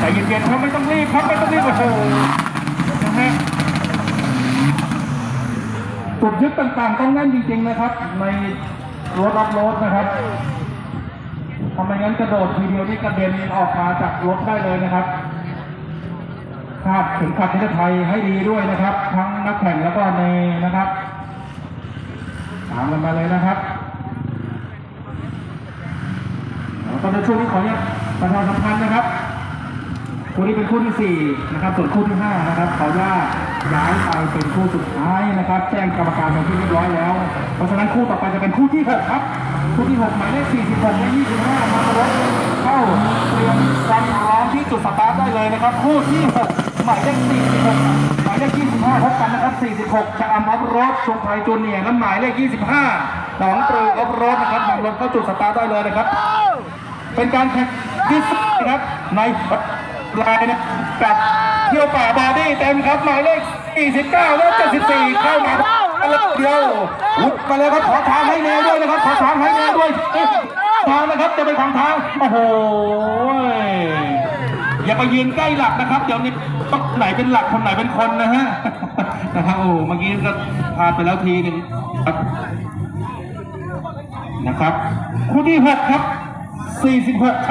ใจเย็นๆครับไม่ต้องรีบครับไม่ต้องรีบโอ้โหนะฮะจุดยึดต่างๆต้องแน่นจริงๆนะครับ ในรถรับรถนะครับทำไมงั้นกระโดดทีเดียวนี่กระเด็นออกมาจากรถได้เลยนะครับคาดถึงขัดนิรภัยให้ดีด้วยนะครับ ทั้งนักแข่งแล้วก็ในนะครับ ตามกันมาเลยนะครับแล้วก็ในช่วงนี้ขอเนี่ยประชาสัมพันธ์นะครับ คู่นี้เป็นคู่ที่สี่นะครับ ส่วนคู่ที่ห้านะครับขออนุญาตย้ายไปเป็นคู่สุดท้ายนะครับ แจ้งกรรมการเป็นที่เรียบร้อยแล้ว เพราะฉะนั้นคู่ต่อไปจะเป็นคู่ที่หกครับ คู่ที่หกหมายเลขสี่สิบหกและยี่สิบห้ามารถเข้าเตรียมความพร้อมที่จุดสตาร์ทได้เลยนะครับ คู่ที่หกหมายเลขสี่สิบหกหมายเลขยี่สิบห้าพบกันนะครับสี่สิบหกชะอำออฟโรดชุมไพจูเนียร์และหมายเลขยี่สิบห้าหนองปลือออฟโรดนะครับนำรถเข้าจุดสตาร์ทได้เลยนะครับ เป็นการแข่งที่สุดนะครับใน ลายนะกับเที่ยวป่าบอดี้เต็มครับหมายเลข 49และ74เข้ามาแล้วเดียวลุกมาเลยครับขอทางให้เนยด้วยนะครับขอทางให้เนยด้วยทางนะครับจะเป็นทางทางโอ้โหอย่าไปยืนใกล้หลักนะครับเดี๋ยวนี้ต้องไหนเป็นหลักคนไหนเป็นคนนะฮะนะครับโอ้เมื่อกี้ก็พลาดไปแล้วทีหนึงครับนะครับ คู่ที่6ครับ46